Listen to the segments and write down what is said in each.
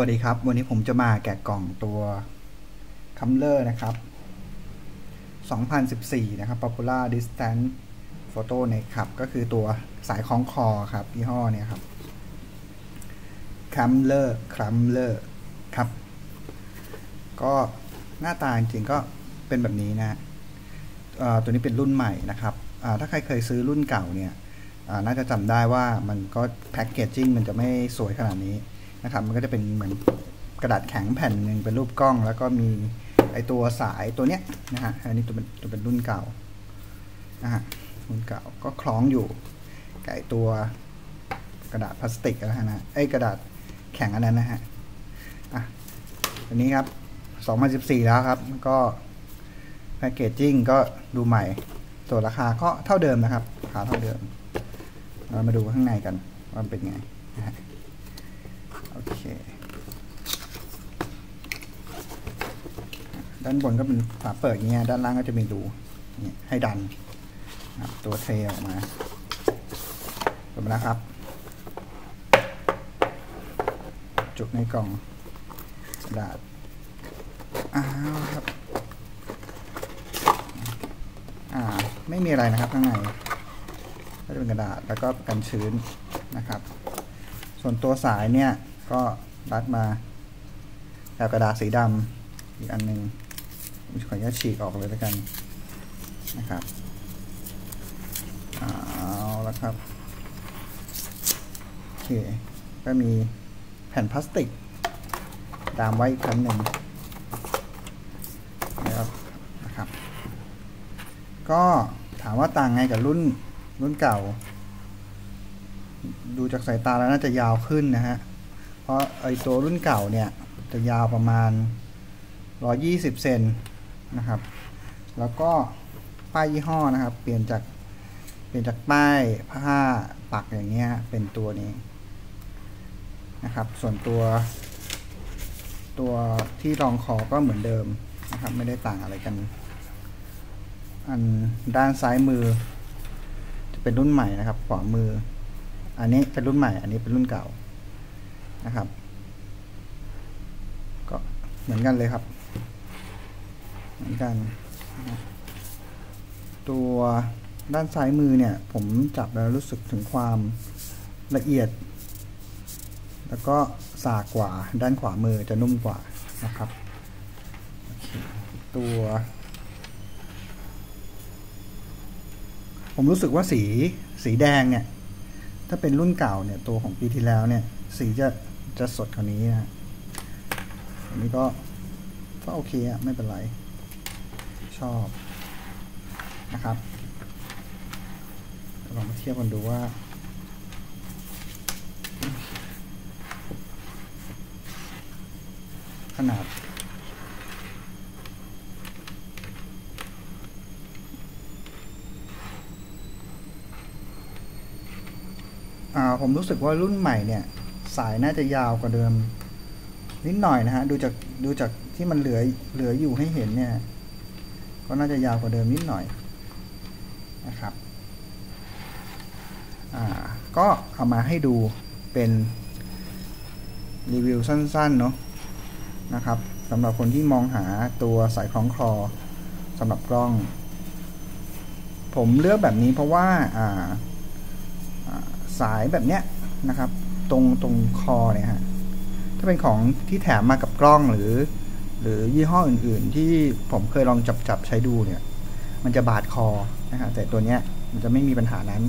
วัสดีครับ วันนี้ผมจะมาแกะกล่องตัวคัมเลอร์นะครับ 2014 นะครับ Popular Distance Photo Net ครับ ก็คือตัวสายคล้องคอครับยี่ห้อเนี่ยครับคัมเลอร์คัมเลอร์ครับ ก็หน้าตาจริงๆก็เป็นแบบนี้นะตัวนี้เป็นรุ่นใหม่นะครับ ถ้าใครเคยซื้อรุ่นเก่าเนี่ยน่าจะจำได้ว่ามันก็แพ็กเกจจิ้งมันจะไม่สวยขนาดนี้ นะครับ มันก็จะเป็นเหมือนกระดาษแข็งแผ่นหนึ่งเป็นรูปกล้อง แล้วก็มีไอตัวสายตัวเนี้ยนะฮะอันนี้ตัวเป็นตัวเป็นรุ่นเก่านะฮะรุ่นเก่าก็คล้องอยู่ไก่ตัวกระดาษพลาสติกนะฮะไอกระดาษแข็งอันนั้นนะฮะอะอันนี้ครับ 2014 แล้วครับ ก็แพคเกจจิ้งก็ดูใหม่ตัวราคาก็เท่าเดิมนะครับราคาเท่าเดิม เรามาดูข้างในกันว่าเป็นไงนะฮะ โอเค ด้านบนก็เป็นฝาเปิดอย่างเงี้ย ด้านล่างก็จะมีรูให้ดันตัวเทออกมาจบแล้วครับ จุกในกล่องกระดาษอ้าวครับ อ่า ไม่มีอะไรนะครับข้างในก็จะเป็นกระดาษแล้วก็กันชื้นนะครับ ส่วนตัวสายเนี่ย ก็รัดมาแบบกระดาษสีดำอีกอันหนึ่งขออนุญาตฉีกออกเลยแล้วกันนะครับเอาแล้วครับโอเคก็มีแผ่นพลาสติกดามไว้อีกครั้งหนึ่งนะครับนะครับ ก็ถามว่าต่างไงกับรุ่นรุ่นเก่า ดูจากสายตาแล้วน่าจะยาวขึ้นนะฮะ ราะไอตัวรุ่นเก่าเนี่ย จะยาวประมาณ 120 เซนนะครับ แล้วก็ป้ายยี่ห้อนะครับ เปลี่ยนจากเปลี่ยนจากป้ายผ้าปักอย่างเงี้ยเป็นตัวนี้นะครับ ส่วนตัว ตัวที่รองคอก็เหมือนเดิมนะครับ ไม่ได้ต่างอะไรกัน อันด้านซ้ายมือ จะเป็นรุ่นใหม่นะครับขวามือ อันนี้เป็นรุ่นใหม่ อันนี้เป็นรุ่นเก่า นะครับ ก็เหมือนกันเลยครับ เหมือนกัน ตัวด้านซ้ายมือเนี่ย ผมจับแล้วรู้สึกถึงความละเอียด แล้วก็สากกว่าด้านขวามือจะนุ่มกว่านะครับ ตัวผมรู้สึกว่าสีสีแดงเนี่ย ถ้าเป็นรุ่นเก่าเนี่ยตัวของปีที่แล้วเนี่ย สีจะ จะสดกว่านี้นะอันนี้ก็ก็โอเคอะไม่เป็นไร ชอบนะครับลองมาเทียบกันดูว่าขนาดอ่าผมรู้สึกว่ารุ่นใหม่เนี่ย สายน่าจะยาวกว่าเดิม นิดหน่อยนะฮะ ดูจากดูจากที่มันเหลือเหลืออยู่ให้เห็นเนี่ย ก็น่าจะยาวกว่าเดิมนิดหน่อยนะครับก็เอามาให้ดูเป็นรีวิวสั้นๆเนาะนะครับสำหรับคนที่มองหาตัวสายคล้องคอสำหรับกล้อง ผมเลือกแบบนี้เพราะว่าอ่าสายแบบเนี้ยนะครับ ตรงตรงคอเนี่ยฮะถ้าเป็นของที่แถมมากับกล้องหรือ หรือยี่ห้ออื่น ๆ ที่ผมเคยลองจับจับใช้ดูเนี่ย มันจะบาดคอนะฮะแต่ตัวเนี้ยมันจะไม่มีปัญหานั้น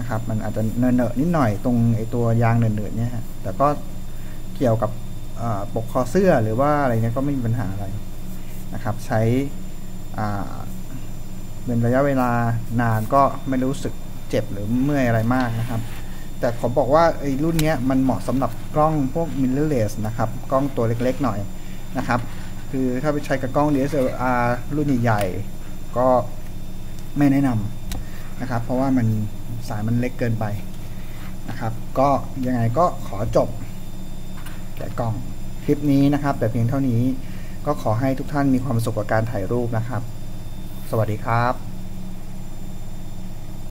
นะครับ มันอาจจะเนอะๆนิดหน่อยตรงไอตัวยางเนอะๆเนี่ยฮะแต่ก็เกี่ยวกับปกคอเสื้อหรือว่าอะไรเนี้ยก็ไม่มีปัญหาอะไรนะครับ ใช้เป็นระยะเวลานานก็ไม่รู้สึกเจ็บหรือเมื่อยอะไรมากนะครับ แต่ผมบอกว่าไอ้รุ่นนี้มันเหมาะสำหรับกล้องพวก mirrorless นะครับ กล้องตัวเล็กๆหน่อยนะครับ คือถ้าไปใช้กับกล้อง DSLR รุ่นใหญ่ๆก็ไม่แนะนำนะครับ เพราะว่ามันสายมันเล็กเกินไปนะครับ ก็ยังไงก็ขอจบแกะกล่องคลิปนี้นะครับ แต่เพียงเท่านี้ก็ขอให้ทุกท่านมีความสุขกับการถ่ายรูปนะครับ สวัสดีครับ